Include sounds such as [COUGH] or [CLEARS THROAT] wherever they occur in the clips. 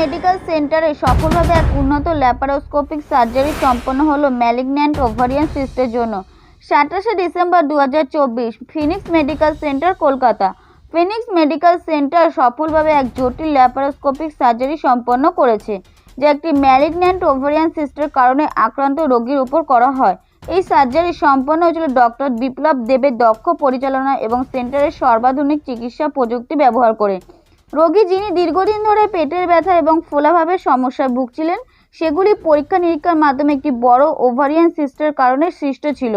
Medical সেন্টারে সফলভাবে এক উন্নত ল্যাপারোস্কোপিক সার্জারি সম্পন্ন হলো ম্যালিগন্যান্ট ওভারিয়ান সিস্টের জন্য। সাতাশে ডিসেম্বর দু হাজার চব্বিশ, Phoenix medical centre, Kolkata. Phoenix medical centre সফলভাবে এক জটিল ল্যাপারোস্কোপিক সার্জারি সম্পন্ন করেছে, যা একটি ম্যালিগন্যান্ট ওভারিয়ান সিস্টের কারণে আক্রান্ত রোগীর উপর করা হয়। এই সার্জারি সম্পন্ন হয়েছিল ডক্টর বিপ্লব দেবের দক্ষ পরিচালনা এবং সেন্টারের সর্বাধুনিক চিকিৎসা প্রযুক্তি ব্যবহার করে। রোগী যিনি দীর্ঘদিন ধরে পেটের ব্যথা এবং ফোলাভাবের সমস্যায় ভুগছিলেন, সেগুলি পরীক্ষা নিরীক্ষার মাধ্যমে একটি বড় ওভারিয়ান সিস্টের কারণে সৃষ্ট ছিল।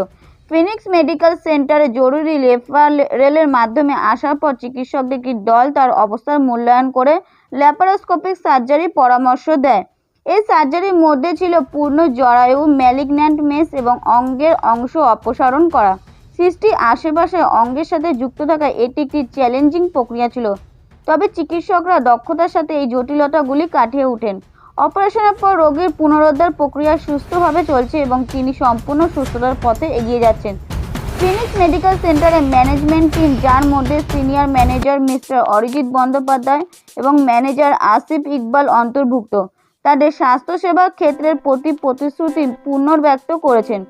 ফিনিক্স মেডিকেল সেন্টারে জরুরি রেফারেলের মাধ্যমে আসার পর চিকিৎসকদের একটি দল তার অবস্থার মূল্যায়ন করে ল্যাপারোস্কোপিক সার্জারি পরামর্শ দেয়। এই সার্জারির মধ্যে ছিল পূর্ণ জরায়ু, ম্যালিগন্যান্ট মেস এবং অঙ্গের অংশ অপসারণ করা। সৃষ্টি আশেপাশে অঙ্গের সাথে যুক্ত থাকা এটি একটি চ্যালেঞ্জিং প্রক্রিয়া ছিল। তবে চিকিৎসকরা দক্ষতার সাথে এই জটিলতাগুলি কাটিয়ে ওঠেন। অপারেশনের পর রোগীর পুনরুদ্ধার প্রক্রিয়া সুস্থভাবে চলছে এবং তিনি সম্পূর্ণ সুস্থতার পথে এগিয়ে যাচ্ছেন। ফিনিক্স মেডিকেল সেন্টারের ম্যানেজমেন্ট টিম, যার মধ্যে senior manager mister Arijit Bandyopadhyay এবং ম্যানেজার আসিফ ইকবাল অন্তর্ভুক্ত। তাদের স্বাস্থ্যসেবা ক্ষেত্রের প্রতি প্রতিশ্রুতি পুনর্ব্যক্ত করেছেন,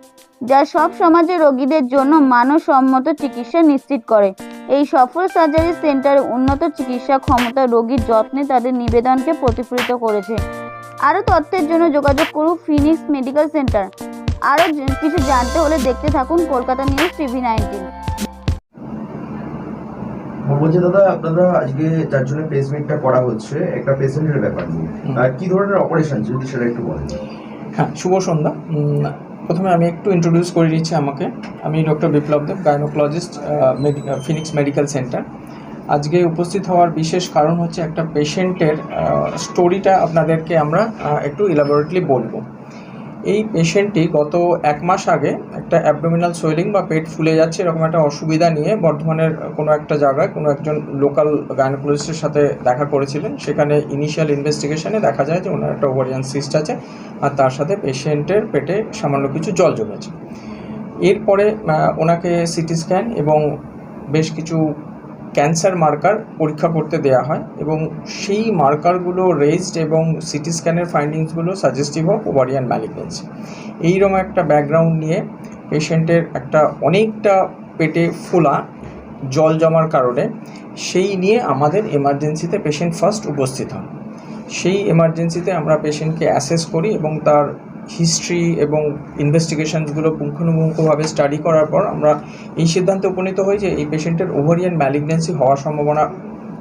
যা সব সমাজের রোগীদের জন্য মানসম্মত চিকিৎসা নিশ্চিত করে। এই সফল সার্জারি সেন্টারে উন্নত চিকিৎসা ক্ষমতা রোগীর যত্নে তাদের নিবেদনকে প্রতিফলিত করেছে। আরও তথ্যের জন্য যোগাযোগ করুন ফিনিক্স মেডিকেল সেন্টার আরও কিছু জানতে হলে দেখতে থাকুন কলকাতা নিউজ টিভি নাইনটিন বলছি দাদা আপনারা আজকে যার জন্য পেসমেন্টটা করা হচ্ছে একটা পেশেন্টের ব্যাপার নিয়ে। কি ধরনের অপারেশন যদি সেটা একটু বলেন? হ্যাঁ শুভ সন্ধ্যা। প্রথমে আমি একটু ইন্ট্রোডিউস করে দিচ্ছি আমাকে। আমি doctor Biplab Deb gynaecologist Phoenix medical centre আজকে উপস্থিত হওয়ার বিশেষ কারণ হচ্ছে একটা পেশেন্টের স্টোরিটা আপনাদেরকে আমরা একটু ইলাবোরেটলি বলব। এই পেশেন্টটি গত এক মাস আগে একটা অ্যাবডোমিনাল সোয়েলিং বা পেট ফুলে যাচ্ছে, এরকম একটা অসুবিধা নিয়ে বর্ধমানের কোনো একটা জায়গায় কোনো একজন লোকাল গাইনোকোলজিস্টের সাথে দেখা করেছিলেন। সেখানে ইনিশিয়াল ইনভেস্টিগেশনে দেখা যায় যে ওনার একটা ওভারিয়ান সিস্ট আছে আর তার সাথে পেশেন্টের পেটে সামান্য কিছু জল জমেছে। এরপরে ওনাকে সিটি স্ক্যান এবং বেশ কিছু ক্যান্সার মার্কার পরীক্ষা করতে দেওয়া হয় এবং সেই মার্কারগুলো রেজড এবং সিটি স্ক্যানের ফাইন্ডিংসগুলো সাজেস্টিভ অফ ওভারিয়ান ম্যালিগনেন্সি এইরকম একটা ব্যাকগ্রাউন্ড নিয়ে পেশেন্টের একটা অনেকটা পেটে ফোলা, জল জমার কারণে সেই নিয়ে আমাদের এমার্জেন্সিতে পেশেন্ট ফার্স্ট উপস্থিত হন। সেই এমার্জেন্সিতে আমরা পেশেন্টকে অ্যাসেস করি এবং তার হিস্ট্রি এবং ইনভেস্টিগেশনসগুলো পুঙ্খানুপুঙ্খভাবে স্টাডি করার পর আমরা এই সিদ্ধান্তে উপনীত হই যে এই পেশেন্টের ওভারিয়ান ম্যালিগনেন্সি হওয়ার সম্ভাবনা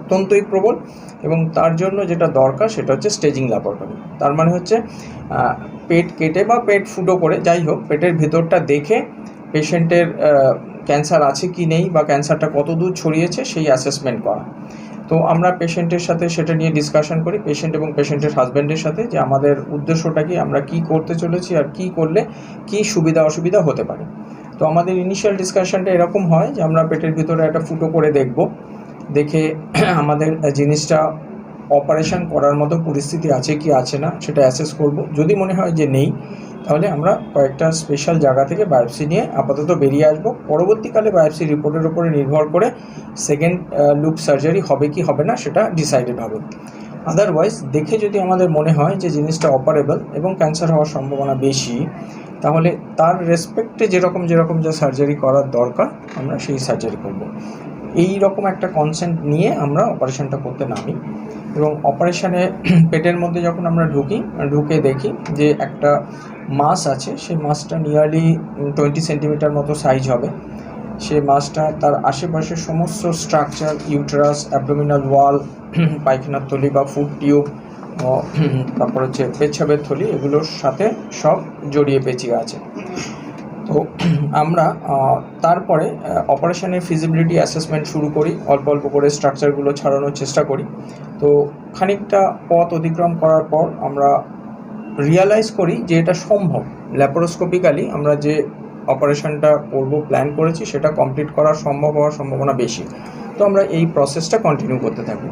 অত্যন্তই প্রবল এবং তার জন্য যেটা দরকার সেটা হচ্ছে স্টেজিং ল্যাবরেটরি তার মানে হচ্ছে পেট কেটে বা পেট ফুটো করে, যাই হোক, পেটের ভেতরটা দেখে পেশেন্টের ক্যান্সার আছে কি নেই বা ক্যান্সারটা কত দূর ছড়িয়েছে সেই অ্যাসেসমেন্ট করা। তো আমরা পেশেন্টের সাথে সেটা নিয়ে ডিসকাশন করি পেশেন্ট এবং পেশেন্টের হাজব্যান্ডের সাথে যে আমাদের উদ্দেশ্যটা কি, আমরা কি করতে চলেছি আর কি করলে কি সুবিধা, অসুবিধা হতে পারে। তো আমাদের ইনিশিয়াল ডিসকাশনটা এরকম হয় যে আমরা পেটের ভিতরে একটা ফুটো করে দেখব, দেখে [CLEARS THROAT] আমাদের জিনিসটা অপারেশন করার মতো পরিস্থিতি আছে কি, আছে না, সেটা অ্যাসেস করব। যদি মনে হয় যে নেই তাহলে আমরা কয়েকটা স্পেশাল জায়গা থেকে বায়োপসি নিয়ে আপাতত বেরিয়ে আসব। পরবর্তীকালে বায়োপসি রিপোর্টের উপরে নির্ভর করে সেকেন্ড লুপ সার্জারি হবে কি হবে না সেটা ডিসাইডেড হবে। আদারওয়াইজ দেখে যদি আমাদের মনে হয় যে জিনিসটা অপারেবল এবং ক্যান্সার হওয়ার সম্ভাবনা বেশি, তাহলে তার রেসপেক্টে যেরকম যেরকম যা সার্জারি করার দরকার, আমরা সেই সার্জারি করব। এই রকম একটা কনসেন্ট নিয়ে আমরা অপারেশনটা করতে নামি এবং অপারেশনে [CLEARS THROAT] পেটের মধ্যে যখন আমরা ঢুকি, ঢুকে দেখি যে একটা মাস আছে, সেই মাসটা নিয়ারলি টোয়েন্টি সেন্টিমিটার মতো সাইজ হবে। সে মাছটা তার আশেপাশের সমস্ত স্ট্রাকচার ইউটেরাস অ্যাবডোমিনাল ওয়াল পায়খানার থলি বা ফুড টিউব [CLEARS THROAT] তারপর হচ্ছে পেচ্ছাবের থলি, এগুলোর সাথে সব জড়িয়ে পেঁচিয়ে আছে। আমরা তারপরে অপারেশনের ফিজিবিলিটি অ্যাসেসমেন্ট শুরু করি, অল্প অল্প করে স্ট্রাকচারগুলো ছাড়ানোর চেষ্টা করি। তো খানিকটা পথ অতিক্রম করার পর আমরা রিয়ালাইজ করি যে এটা সম্ভব। ল্যাপারোস্কোপিক্যালি আমরা যে অপারেশনটা করব প্ল্যান করেছি, সেটা কমপ্লিট করা সম্ভব হওয়ার সম্ভাবনা বেশি। তো আমরা এই প্রসেসটা কন্টিনিউ করতে থাকি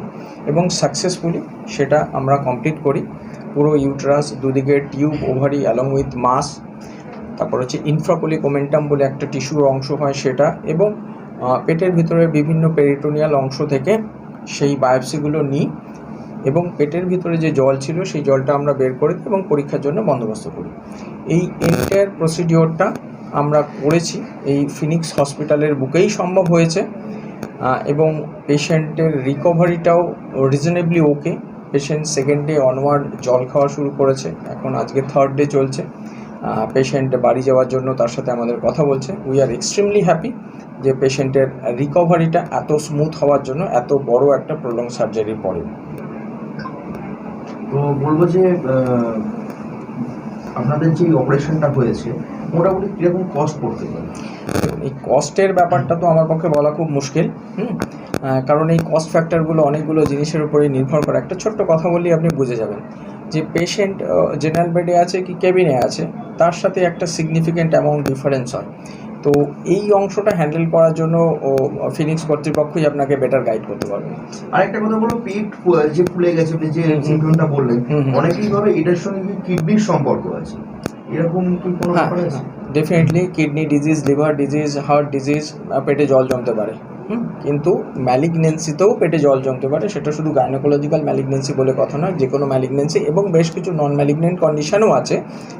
এবং সাকসেসফুলি সেটা আমরা কমপ্লিট করি। পুরো ইউট্রাস দুদিকে tube ovary along with mass তারপর হচ্ছে ইনফ্রাপোলি কোমেন্টাম বলে একটা টিস্যুর অংশ হয় সেটা এবং পেটের ভিতরে বিভিন্ন পেরিটোনিয়াল অংশ থেকে সেই বায়োপসিগুলো নিই এবং পেটের ভিতরে যে জল ছিল সেই জলটা আমরা বের করে এবং পরীক্ষার জন্য বন্দোবস্ত করি। এই এন্টায়ার প্রসিডিওরটা আমরা করেছি, এই ফিনিক্স হসপিটালের বুকেই সম্ভব হয়েছে এবং পেশেন্টের রিকভারিটাও reasonably okay patient second day onward জল খাওয়া শুরু করেছে, এখন আজকে থার্ড ডে চলছে। পেশেন্ট বাড়ি যাওয়ার জন্য তার সাথে আমাদের কথা বলছে। উই আর এক্সট্রিমলি হ্যাপি যে পেশেন্টের রিকভারিটা এত স্মুথ হওয়ার জন্য এত বড় একটা প্রলং সার্জারির পরে তো বলব যে আপনাদের যে অপারেশনটা হয়েছে মোটামুটি কীরকম কস্ট পড়তে পারে? এই কস্টের ব্যাপারটা তো আমার পক্ষে বলা খুব মুশকিল হুম? কারণ এই কস্ট ফ্যাক্টরগুলো অনেকগুলো জিনিসের উপরেই নির্ভর করে। একটা ছোট্ট কথা বললেই আপনি বুঝে যাবেন। যে পেশেন্ট জেনারেল বেডে আছে কি কেবিনে আছে তার সাথে একটা সিগনিফিক্যান্ট অ্যামাউন্ট ডিফারেন্স হয়। তো এই অংশটা হ্যান্ডেল করার জন্য ও ফিনিক্স কর্তৃপক্ষই আপনাকে বেটার গাইড করতে পারবে। আরেকটা কথা বলো পেট যে ফুলে গেছে আপনি যে। সিমটমটা বললেন। অনেকেই ভাবে এটার সঙ্গে কি কিডনির সম্পর্ক আছে। এরকম কি কোনো definitely kidney disease liver disease heart disease পেটে জল জমতে পারে। কিন্তু ম্যালিগনেন্সিতেও পেটে জল জমতে পারে। সেটা শুধু গাইনোকোলজিক্যাল ম্যালিগনেন্সি বলে কথা নয়, যে কোনো ম্যালিগনেন্সি এবং বেশ কিছু নন ম্যালিগনেন্ট কন্ডিশনও আছে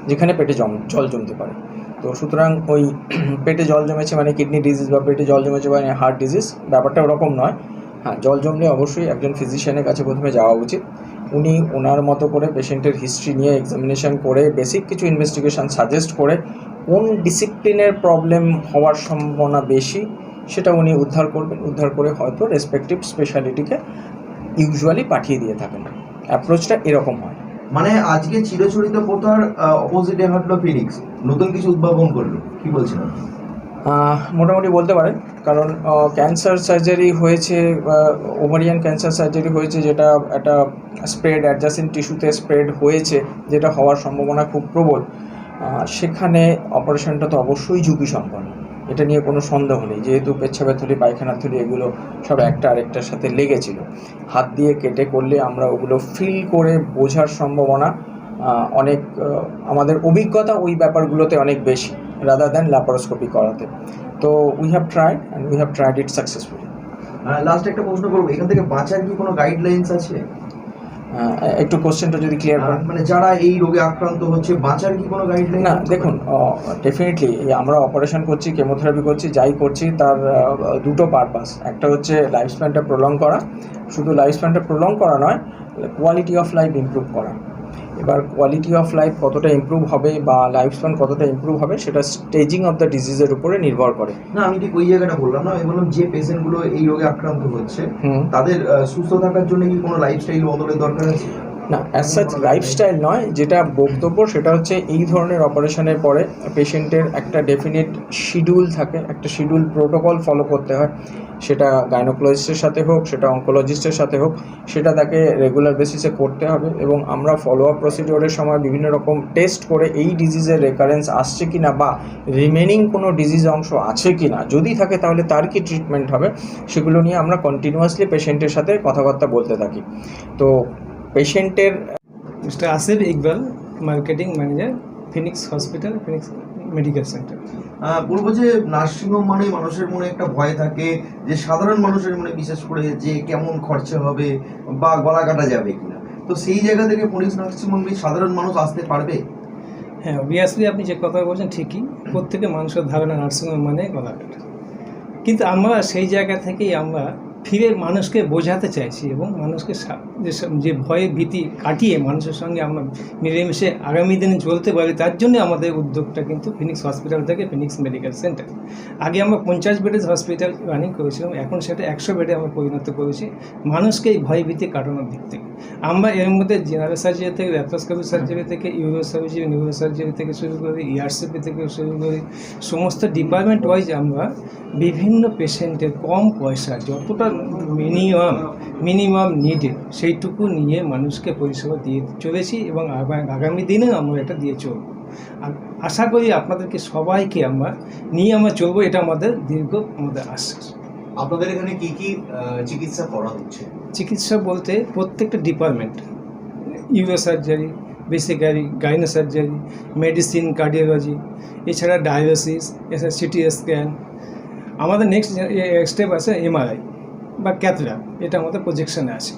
যেখানে পেটে জম, জল জমতে পারে। তো সুতরাং ওই [CLEARS THROAT] পেটে জল জমেছে মানে কিডনি ডিজিজ বা পেটে জল জমেছে মানে হার্ট ডিজিজ ব্যাপারটা ওরকম নয়। হ্যাঁ জল জমলে অবশ্যই একজন ফিজিশিয়ানের কাছে প্রথমে যাওয়া উচিত। উনি ওনার মতো করে পেশেন্টের হিস্ট্রি নিয়ে এক্সামিনেশন করে বেসিক কিছু ইনভেস্টিগেশন সাজেস্ট করে, কোন ডিসিপ্লিনের প্রবলেম হওয়ার সম্ভাবনা বেশি সেটা উনি উদ্ধার করবেন উদ্ধার করে হয়তো রেসপেক্টিভ স্পেশালিটিকে ইউজুয়ালি পাঠিয়ে দিয়ে থাকেন। অ্যাপ্রোচটা এরকম হয়। মানে আজকে চিরচরিত প্রথার অপোজিটে হাঁটলো ফিনিক্স নতুন কিছু উদ্ভাবন করল কি বলছেন মোটামুটি বলতে পারেন কারণ ক্যান্সার সার্জারি হয়েছে ওভারিয়ান ক্যান্সার সার্জারি হয়েছে যেটা একটা স্প্রেড অ্যাডজাসেন্ট টিস্যুতে স্প্রেড হয়েছে যেটা হওয়ার সম্ভাবনা খুব প্রবল। সেখানে অপারেশনটা তো অবশ্যই ঝুঁকি সম্পন্ন এটা নিয়ে কোনো সন্দেহ নেই। যেহেতু পেচ্ছাপের থলি, পায়খানার থলি, এগুলো সব একটা আরেকটার সাথে লেগেছিল। হাত দিয়ে কেটে করলে আমরা ওগুলো ফিল করে বোঝার সম্ভাবনা অনেক আমাদের অভিজ্ঞতা ওই ব্যাপারগুলোতে অনেক বেশি রাদার দ্যান ল্যাপারোস্কোপি করাতে। তো we have tried and we have tried it successfully last একটা প্রশ্ন করব। এখান থেকে বাঁচার কি কোনো গাইডলাইন্স আছে? একটু কোশ্চেনটা যদি ক্লিয়ার করেন। মানে যারা এই রোগে আক্রান্ত হচ্ছে বাঁচার কি কোনো গাইডলাইন না দেখুন ডেফিনেটলি আমরা অপারেশন করছি কেমোথেরাপি করছি যাই করছি তার দুটো পারপাস একটা হচ্ছে লাইফ স্প্যানটা প্রলং করা। শুধু লাইফ স্প্যানটা প্রলং করা নয় কোয়ালিটি অফ লাইফ ইম্প্রুভ করা। এবার কোয়ালিটি অফ লাইফ কতটা ইমপ্রুভ হবে বা লাইফ স্প্যান কতটা ইমপ্রুভ হবে সেটা স্টেজিং অফ দ্য ডিজিজের উপরে নির্ভর করে। না আমি ঠিক ওই জায়গাটা বললাম না আমি বললাম যে পেশেন্টগুলো এই রোগে আক্রান্ত হচ্ছে তাদের সুস্থ থাকার জন্য কি কোনো লাইফস্টাইল বদলের দরকার আছে? না অ্যাজ সাচ লাইফস্টাইল নয় যেটা বক্তব্য সেটা হচ্ছে এই ধরনের অপারেশনের পরে পেশেন্টের একটা ডেফিনেট শিডিউল থাকে একটা শিডিউল প্রোটোকল ফলো করতে হয়। সেটা গাইনোকোলজিস্টের সাথে হোক, সেটা অঙ্কোলজিস্টের সাথে হোক, সেটা তাকে রেগুলার বেসিসে করতে হবে এবং আমরা ফলো আপ প্রসিডিওরের সময় বিভিন্ন রকম টেস্ট করে এই ডিজিজের রেকারেন্স আসছে কি না বা রিমেনিং কোনো ডিজিজ অংশ আছে কি না যদি থাকে তাহলে তার কি ট্রিটমেন্ট হবে, সেগুলো নিয়ে আমরা কন্টিনিউয়াসলি পেশেন্টের সাথে কথাবার্তা বলতে থাকি। তো পেশেন্টের mister Asif Iqbal marketing manager Phoenix hospital Phoenix medical centre বলব যে নার্সিংহোম মানে মানুষের মনে একটা ভয় থাকে, যে সাধারণ মানুষের মনে বিশেষ করে যে কেমন খরচা হবে বা গলা কাটা যাবে কিনা। তো সেই জায়গা থেকে পুলিশ নার্সিংহোমে সাধারণ মানুষ আসতে পারবে? হ্যাঁ অবভিয়াসলি আপনি যে কথা বলছেন ঠিকই প্রত্যেকে মানুষের ধারণা নার্সিংহোম মানে গলা কাটা। কিন্তু আমরা সেই জায়গা থেকেই আমরা ফিরে মানুষকে বোঝাতে চাইছি এবং মানুষকে যে ভয়ে ভীতি কাটিয়ে মানুষের সঙ্গে আমরা মিলেমিশে আগামী দিনে চলতে পারি, তার জন্য আমাদের উদ্যোগটা কিন্তু ফিনিক্স হসপিটাল থেকে ফিনিক্স মেডিকেল সেন্টার আগে আমরা পঞ্চাশ বেডের হসপিটাল রানিং করেছিলাম, এখন সেটা একশো বেডে আমরা পরিণত করেছি। মানুষকে এই ভয় ভীতি কাটানোর দিক থেকে। আমরা এর মধ্যে জেনারেল সার্জারি থেকে ল্যাপ্রোস্কোপি সার্জারি থেকে ইউরো সার্জারি নিউরো সার্জারি থেকে শুরু করি ইআরসিপি থেকে শুরু করি সমস্ত ডিপার্টমেন্ট ওয়াইজ আমরা বিভিন্ন পেশেন্টের কম পয়সা, যতটা মিনিমাম মিনিমাম নিডেড সেইটুকু নিয়ে মানুষকে পরিষেবা দিয়ে চলেছি এবং আগামী দিনে আমরা এটা দিয়ে চলব। আর আশা করি আপনাদেরকে সবাইকে আমরা নিয়ে আমরা চলবো এটা আমাদের দীর্ঘ আমাদের আশ্বাস। আপনাদের এখানে কি কি চিকিৎসা করা হচ্ছে? চিকিৎসা বলতে প্রত্যেকটা department uro surgery basically gynae surgery medicine cardiology এছাড়া ডায়ালিসিস এছাড়া সিটি স্ক্যান আমাদের নেক্সট স্টেপ আছে এমআরআই বা ক্যাথল্যাব এটা আমাদের প্রজেকশনে আছে।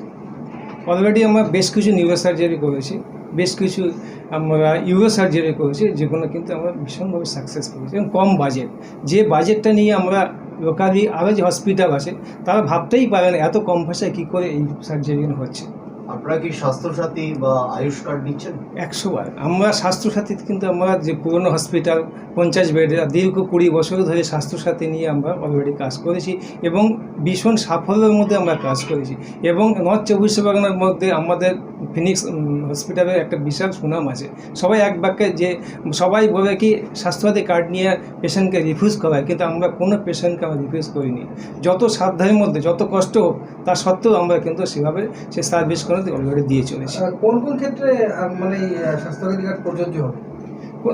অলরেডি আমরা বেশ কিছু নিউরো সার্জারি করেছি, বেশ কিছু আমরা ইউরো সার্জারি করেছি, যেগুলো কিন্তু আমরা ভীষণভাবে সাকসেস করেছি এবং কম বাজেট যে বাজেটটা নিয়ে আমরা লোকালি আরও যে হসপিটাল আছে, তারা ভাবতেই পারে না এত কম ভাষায় কী করে এই সার্জারিগুলো হচ্ছে। আপনারা কি স্বাস্থ্যসাথী বা আয়ুষ কার্ড নিচ্ছেন? একশো বার আমরা স্বাস্থ্যসাথী কিন্তু আমরা যে পুরনো হসপিটাল, পঞ্চাশ বেডের দীর্ঘ কুড়ি বছর ধরে স্বাস্থ্যসাথী নিয়ে আমরা অলরেডি কাজ করেছি এবং ভীষণ সাফল্যের মধ্যে আমরা কাজ করেছি এবং নর্থ চব্বিশ পরগনার মধ্যে আমাদের ফিনিক্স হসপিটালের একটা বিশাল সুনাম আছে। সবাই এক বাক্যে যে সবাই বলে কি স্বাস্থ্যসাথী কার্ড নিয়ে পেশেন্টকে রিফিউজ করায় কিন্তু আমরা কোনো পেশেন্টকে আমরা রিফিউজ করিনি। যত সাধ্যের মধ্যে, যত কষ্ট হোক, তা সত্ত্বেও আমরা কিন্তু সেভাবে সে সার্ভিস করে অলরেডি দিয়ে চলেছি। কোন কোন ক্ষেত্রে মানে স্বাস্থ্যসাথী কার্ড প্রযোজ্য হবে?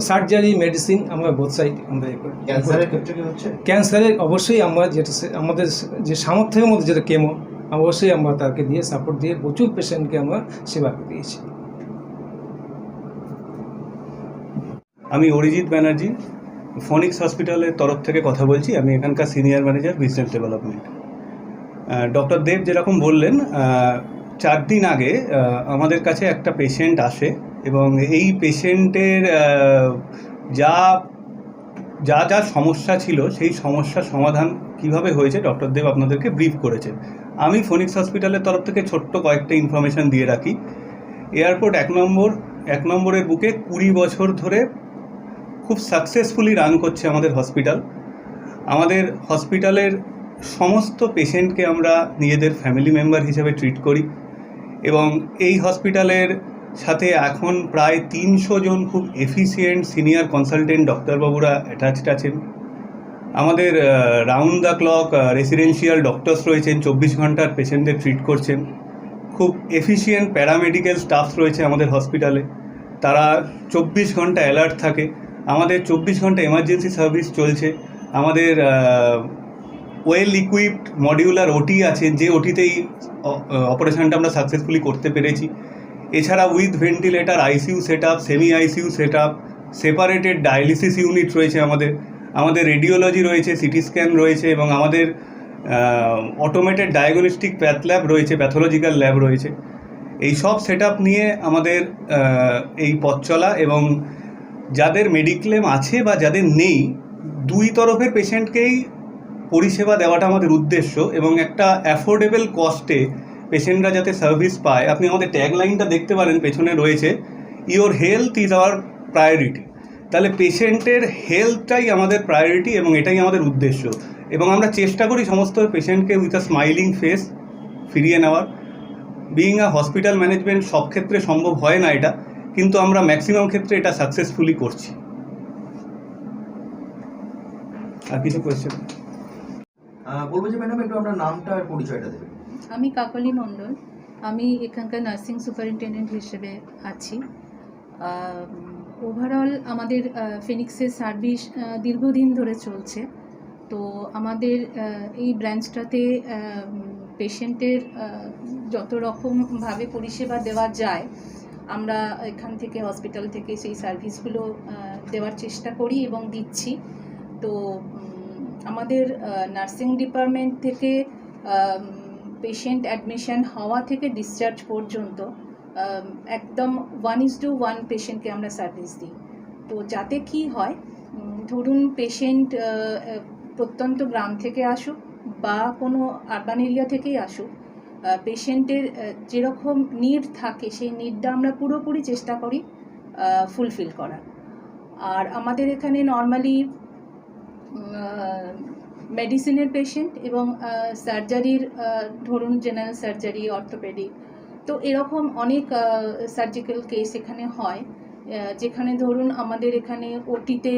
সার্জারি মেডিসিন আমরা বোথ সাইড আমরা ক্যান্সারের ক্ষেত্রে কি হচ্ছে? ক্যান্সারের অবশ্যই আমরা যেটা আমাদের যে সামর্থ্যের মধ্যে যেটা কেমো অবশ্যই আমরা তাকে দিয়ে সাপোর্ট দিয়ে প্রচুর পেশেন্টকে আমরা সেবা দিয়েছি আমি অরিজিৎ ব্যানার্জি ফনিক্স হসপিটালের তরফ থেকে কথা বলছি। আমি এখানকার senior manager business development doctor Deb যেরকম বললেন চার দিন আগে আমাদের কাছে একটা পেশেন্ট আসে এবং এই পেশেন্টের যা যা যা সমস্যা ছিল, সেই সমস্যার সমাধান কীভাবে হয়েছে ডক্টর দেব আপনাদেরকে ব্রিফ করেছে। আমি ফনিক্স হসপিটালের তরফ থেকে ছোট্ট কয়েকটা ইনফরমেশন দিয়ে রাখি। এয়ারপোর্ট এক নম্বর, এক নম্বরের বুকে কুড়ি বছর ধরে খুব সাকসেসফুলি রান করছে আমাদের হসপিটাল আমাদের হসপিটালের সমস্ত পেশেন্টকে আমরা নিজেদের ফ্যামিলি মেম্বার হিসেবে ট্রিট করি। এবং এই হসপিটালের সাথে এখন প্রায় তিনশো জন খুব এফিসিয়েন্ট সিনিয়র কনসালটেন্ট ডক্টরবাবুরা অ্যাটাচড আছেন। আমাদের round the clock residential doctors রয়েছেন, চব্বিশ ঘণ্টার পেশেন্টদের ট্রিট করছেন। খুব এফিসিয়েন্ট প্যারামেডিক্যাল স্টাফ রয়েছে আমাদের হসপিটালে তারা চব্বিশ ঘণ্টা অ্যালার্ট থাকে। আমাদের চব্বিশ ঘণ্টা এমার্জেন্সি সার্ভিস চলছে। আমাদের ওয়েল ইকুইপড মডিউলার ওটি আছে, যে ওটিতেই অপারেশনটা আমরা সাকসেসফুলি করতে পেরেছি। এছাড়া with ventilator ICU set up semi ICU set up separated dialysis unit রয়েছে আমাদের। আমাদের রেডিওলজি রয়েছে সিটি স্ক্যান রয়েছে এবং আমাদের অটোমেটেড ডায়াগনস্টিক প্যাথ ল্যাব রয়েছে প্যাথোলজিক্যাল ল্যাব রয়েছে। এই সব সেট নিয়ে আমাদের এই পথ চলা এবং যাদের মেডিক্লেম আছে বা যাদের নেই, দুই তরফের পেশেন্টকেই পরিষেবা দেওয়াটা আমাদের উদ্দেশ্য এবং একটা অ্যাফোর্ডেবল কস্টে পেশেন্টরা যাতে সার্ভিস পায়, আপনি আমাদের ট্যাগ লাইনটা দেখতে পারেন, পেছনে রয়েছে your health is our priority তাহলে পেশেন্টের হেলথটাই আমাদের প্রায়োরিটি এবং এটাই আমাদের উদ্দেশ্য। এবং আমরা চেষ্টা করি সমস্ত পেশেন্টকে উইথ আ স্মাইলিং ফেস ফিরিয়ে নেওয়ার। বিইং আ হসপিটাল ম্যানেজমেন্ট সব ক্ষেত্রে সম্ভব হয় না এটা, কিন্তু আমরা ম্যাক্সিমাম ক্ষেত্রে এটা সাকসেসফুলি করছি। আর কিছু কোয়েশ্চেন বলব যে ম্যাডাম, একটু আপনার নামটা আর পরিচয়টা দেবেন আমি কাকলি মণ্ডল। আমি এখানকার নার্সিং সুপারিনটেন্ডেন্ট হিসেবে আছি। ওভারঅল আমাদের ফিনিক্সের সার্ভিস দীর্ঘদিন ধরে চলছে। তো আমাদের এই ব্রাঞ্চটাতে পেশেন্টের যত রকমভাবে পরিষেবা দেওয়া যায়, আমরা এখান থেকে হসপিটাল থেকে সেই সার্ভিসগুলো দেওয়ার চেষ্টা করি এবং দিচ্ছি। তো আমাদের নার্সিং ডিপার্টমেন্ট থেকে পেশেন্ট অ্যাডমিশন হওয়া থেকে ডিসচার্জ পর্যন্ত একদম ওয়ান ইজ টু ওয়ান পেশেন্টকে আমরা সার্ভিস দিই। তো যাতে কি হয় ধরুন পেশেন্ট প্রত্যন্ত গ্রাম থেকে আসুক বা কোনো আরবান এরিয়া থেকেই আসুক পেশেন্টের যেরকম নিড থাকে, সেই নিডটা আমরা পুরোপুরি চেষ্টা করি ফুলফিল করার। আর আমাদের এখানে নর্মালি মেডিসিনের পেশেন্ট এবং সার্জারির ধরুন জেনারেল সার্জারি অর্থোপেডিক তো এরকম অনেক সার্জিক্যাল কেস এখানে হয় যেখানে ধরুন আমাদের এখানে ওটিতে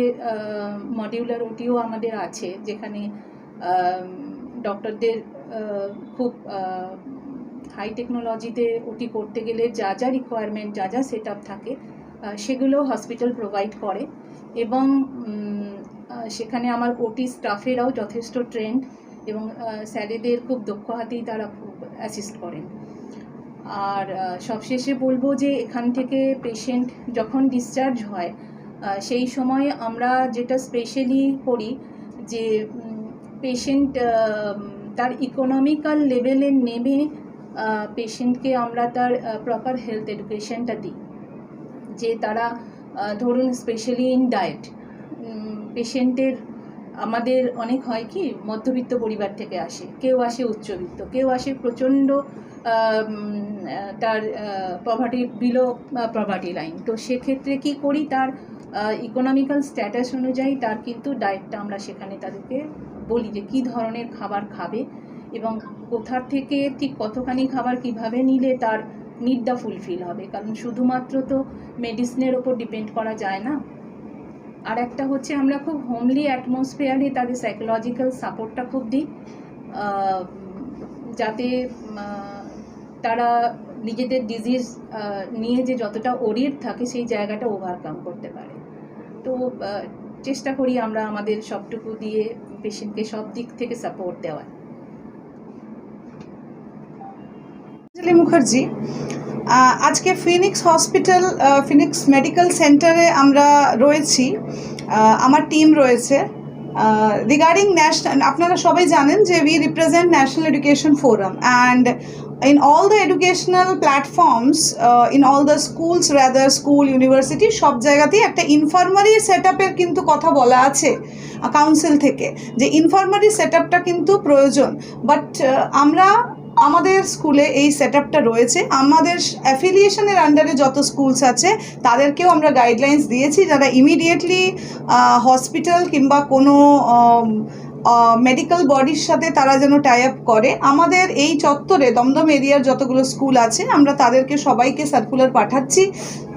মডিউলার ওটিও আমাদের আছে, যেখানে ডক্টরদের খুব হাই টেকনোলজিতে ওটি করতে গেলে যা যা রিকোয়ারমেন্ট যা যা সেট থাকে সেগুলো হসপিটাল প্রোভাইড করে। এবং সেখানে আমার ওটি স্টাফেরাও যথেষ্ট ট্রেন্ড এবং স্যারেদের খুব দক্ষ হাতেই তারা খুব অ্যাসিস্ট করেন। আর সবশেষে বলব যে এখান থেকে পেশেন্ট যখন ডিসচার্জ হয় সেই সময় আমরা যেটা স্পেশালি করি যে পেশেন্ট তার ইকোনমিক্যাল লেভেলে নেমে পেশেন্টকে আমরা তার প্রপার হেলথ এডুকেশনটা দিই। যে তারা ধরুন স্পেশালি ইন ডায়েট পেশেন্টের, আমাদের অনেক হয় কি, মধ্যবিত্ত পরিবার থেকে আসে, কেউ আসে উচ্চবিত্ত, কেউ আসে প্রচণ্ড তার প্রভার্টি বিলো প্রভার্টি লাইন তো সেক্ষেত্রে কি করি, তার ইকোনমিক্যাল স্ট্যাটাস অনুযায়ী তার কিন্তু ডায়েটটা আমরা সেখানে তাদেরকে বলি যে কী ধরনের খাবার খাবে এবং কোথার থেকে ঠিক কতখানি খাবার কীভাবে নিলে তার নিডটা ফুলফিল হবে। কারণ শুধুমাত্র তো মেডিসিনের ওপর ডিপেন্ড করা যায় না আর একটা হচ্ছে আমরা খুব হোমলি অ্যাটমসফিয়ারে তাদের সাইকোলজিক্যাল সাপোর্টটা খুব দিই যাতে তারা নিজেদের ডিজিজ নিয়ে যে যতটা ওরিয়েন্ট থাকে সেই জায়গাটা ওভারকাম করতে পারে। তো চেষ্টা করি আমরা আমাদের সবটুকু দিয়ে পেশেন্টকে সব দিক থেকে সাপোর্ট দেওয়ার। অঞ্জলি মুখার্জি আজকে ফিনিক্স হসপিটাল ফিনিক্স মেডিকেল সেন্টারে আমরা রয়েছি। আমার টিম রয়েছে। রিগার্ডিং ন্যাশনাল আপনারা সবাই জানেন যে we represent national education forum and in all the educational platforms uh, in all the schools school university সব জায়গাতেই একটা ইনফার্মারি সেট আপের কিন্তু কথা বলা আছে কাউন্সিল থেকে যে ইনফার্মারি সেট আপটা কিন্তু প্রয়োজন। বাট আমরা আমাদের স্কুলে এই সেট রয়েছে। আমাদের অ্যাফিলিয়েশনের আন্ডারে যত স্কুলস আছে, তাদেরকেও আমরা গাইডলাইন্স দিয়েছি যারা ইমিডিয়েটলি হসপিটাল কিংবা কোনো মেডিকেল বডির সাথে তারা যেন টাই আপ করে। আমাদের এই চত্বরে, দমদম এরিয়ার যতগুলো স্কুল আছে, আমরা তাদেরকে সবাইকে সার্কুলার পাঠাচ্ছি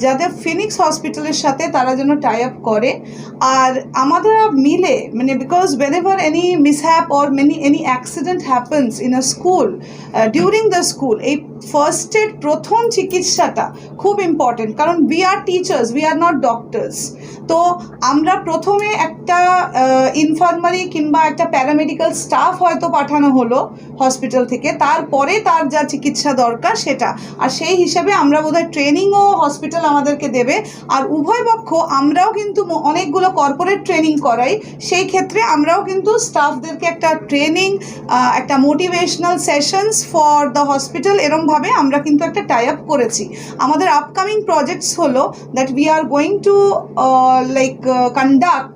যাদের ফিনিক্স হসপিটালের সাথে তারা যেন টাই আপ করে। আর আমাদের মিলে মানে because whenever any mishap or many any accident happens in a school during the school এই ফার্স্ট এড প্রথম চিকিৎসাটা খুব ইম্পর্টেন্ট কারণ we are teachers we are not doctors তো আমরা প্রথমে একটা ইনফার্মারি কিংবা একটা প্যারামেডিক্যাল স্টাফ হয়তো পাঠানো হলো হসপিটাল থেকে, তারপরে তার যা চিকিৎসা দরকার সেটা। আর সেই হিসাবে আমরা বোধহয় ট্রেনিংও হসপিটাল আমাদেরকে দেবে। আর উভয় পক্ষ আমরাও কিন্তু অনেকগুলো কর্পোরেট ট্রেনিং করাই। সেই ক্ষেত্রে আমরাও কিন্তু স্টাফদেরকে একটা ট্রেনিং একটা motivational sessions for the hospital এরমভাবে আমরা কিন্তু একটা টাই আপ করেছি আমাদের আপকামিং প্রজেক্টস হলো that we are going to like conduct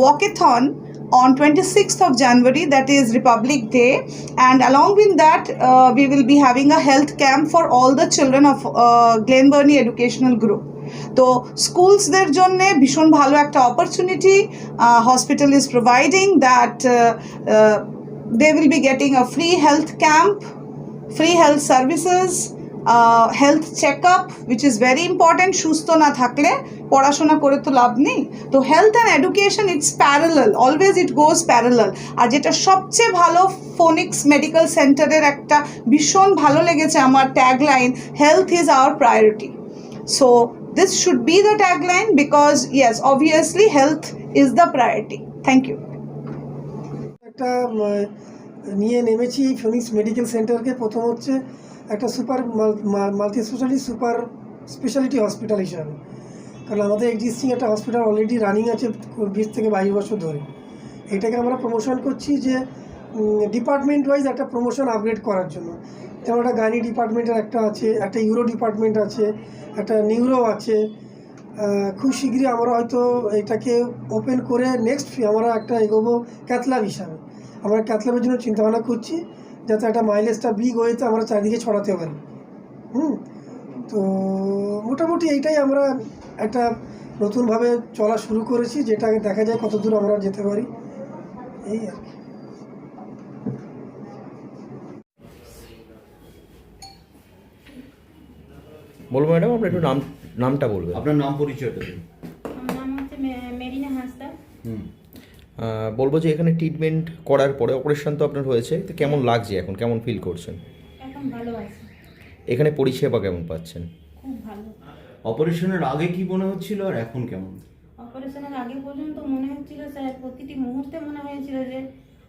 walkathon on 26th of January, that is Republic Day, and along with that, uh, we will be having a health camp for all the children of uh, Glen Burnie Educational Group. তো স্কুলসদের জন্য ভীষণ ভালো একটা opportunity hospital is providing that they will be getting a free health camp free health services health check up which is very important সুস্থ না থাকলে পড়াশোনা করে তো লাভ নেই তো health and education it's parallel always it goes parallel আর যেটা সবচেয়ে ভালো ফোনিক্স মেডিকেল সেন্টারের একটা ভীষণ ভালো লেগেছে আমার tagline health is our priority So this should be the tagline because yes, obviously health is the priority. Thank you. একটা উম, নিয়ে নেমেছি ফিনিক্স মেডিকেল সেন্টারকে প্রথম হচ্ছে একটা super multi speciality, super speciality hospital হিসাবে। কারণ আমাদের এক্সিস্টিং একটা হসপিটাল অলরেডি রানিং আছে বিশ থেকে বাইশ বছর ধরে। এটাকে আমরা প্রমোশন করছি যে ডিপার্টমেন্ট ওয়াইজ একটা প্রমোশন আপগ্রেড করার জন্য। যেমন একটা গাইনি ডিপার্টমেন্টের একটা আছে, একটা ইউরো ডিপার্টমেন্ট আছে, একটা নিউরো আছে। খুব শীঘ্রই আমরা হয়তো এটাকে ওপেন করে নেক্সট আমরা একটা এগোবো ক্যাথল্যাব হিসাবে। আমরা ক্যাথল্যাবের জন্য চিন্তাভাবনা করছি যাতে একটা মাইলেজটা বিগ ওয়েতে আমরা চারিদিকে ছড়াতে পারি। হুম? তো মোটামুটি এইটাই আমরা একটা নতুনভাবে চলা শুরু করেছি যেটা দেখা যায় কত দূর আমরা যেতে পারি। এই আর কি। বলব ম্যাডাম আপনার একটু নাম নামটা বলবেন। আপনার নাম পরিচয়টা দিন আমার নাম হচ্ছে মে- মেরিনা হাঁসদা হুম আহ, বলব যে এখানে ট্রিটমেন্ট করার পরে অপারেশন তো আপনার হয়েছে তো কেমন লাগছে এখন? কেমন ফিল করছেন? এখন ভালো এখানে পরিষেবা কেমন পাচ্ছেন? খুব ভালো। অপারেশনের আগে কি মনে হচ্ছিল আর এখন কেমন? অপারেশনের আগে পর্যন্ত মনে হচ্ছিল স্যার প্রতিটি মুহূর্তে মনে হয়েছিল যে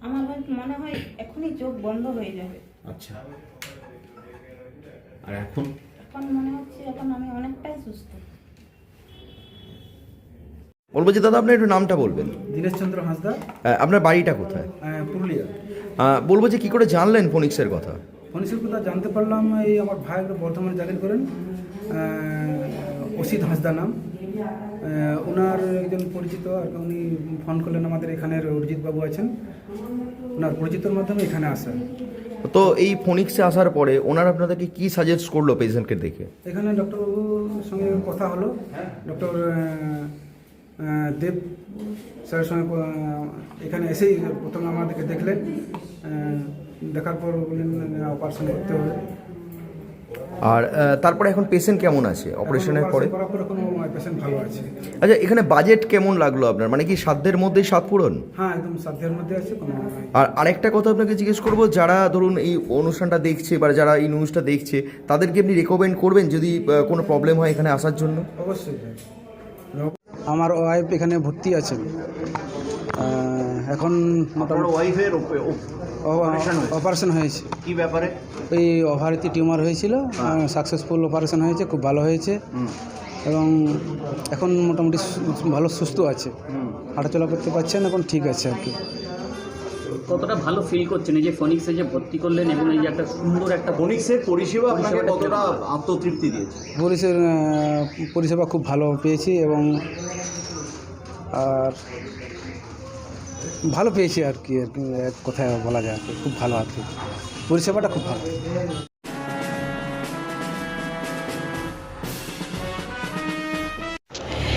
আমার মনে হয় এখনই চোখ বন্ধ হয়ে যাবে। আচ্ছা। আর এখন? এখন মনে হচ্ছে এখন আমি অনেকটাই সুস্থ। বলব যে দাদা আপনার একটু নামটা বলবেন। দীনেশচন্দ্র হাঁসদা। আপনার বাড়িটা কোথায়? পুরুলিয়া। আহ, বলব যে কি করে জানলেন ফোনিক্সের কথা? ফোনিসের কথা জানতে পারলাম এই আমার ভাই বর্ধমানে চাকরি করেন অসিত হাঁসদা নাম। ওনার একজন পরিচিত আর উনি ফোন করলেন আমাদের এখানের অরিজিৎ বাবু আছেন। ওনার পরিচিতর মাধ্যমে এখানে আসেন তো এই ফোনিক্সে আসার পরে ওনার আপনাদেরকে কি সাজেস্ট করল পেশেন্টকে দেখে? এখানে ডক্টরবাবুর সঙ্গে কথা হলো। ডক্টর দেব স্যারের সঙ্গে এখানে এসেই প্রথমে আমাদেরকে দেখলেন দেখার পর বললেন অপারেশন করতে হবে। আর তারপরে এখন পেশেন্ট কেমন আছে? অপারেশনের পরে? ভালো আছে। আচ্ছা এখানে বাজেট কেমন লাগল আপনার? মানে কি সাধ্যের মধ্যেই সাত পূরণ? হ্যাঁ একদম সাধ্যের মধ্যে আছে আর আরেকটা কথা আপনাকে জিজ্ঞেস করব যারা ধরুন এই অনুষ্ঠানটা দেখছে বা যারা এই নিউজটা দেখছে তাদেরকে আপনি রেকমেন্ড করবেন যদি কোনো প্রবলেম হয় এখানে আসার জন্য? অবশ্যই। আমার ওয়াইফ এখানে ভর্তি আছেন। এখন ওয়াইফের অপারেশন হয়েছে। কি ব্যাপারে? এই ওভারিতে টিউমার হয়েছিল সাকসেসফুল অপারেশন হয়েছে খুব ভালো হয়েছে। এবং এখন মোটামুটি ভালো সুস্থ আছে। হাঁটাচলা করতে পারছেন এখন ঠিক আছে আর কি। কতটা ভালো ফিল করছেন এই যে ফনিক্সে যে ভর্তি করলেন এবং এই যে একটা সুন্দর একটা ফোনিক্সের পরিষেবা আপনাকে কতটা আত্মতৃপ্তি দিয়েছে? পুলিশের পরিষেবা খুব ভালো পেয়েছি এবং আর ভালো পেয়েছি আর কি আর কি এক কথায় বলা যায় আর কি খুব ভালো আর কি। পরিষেবাটা খুব ভালো।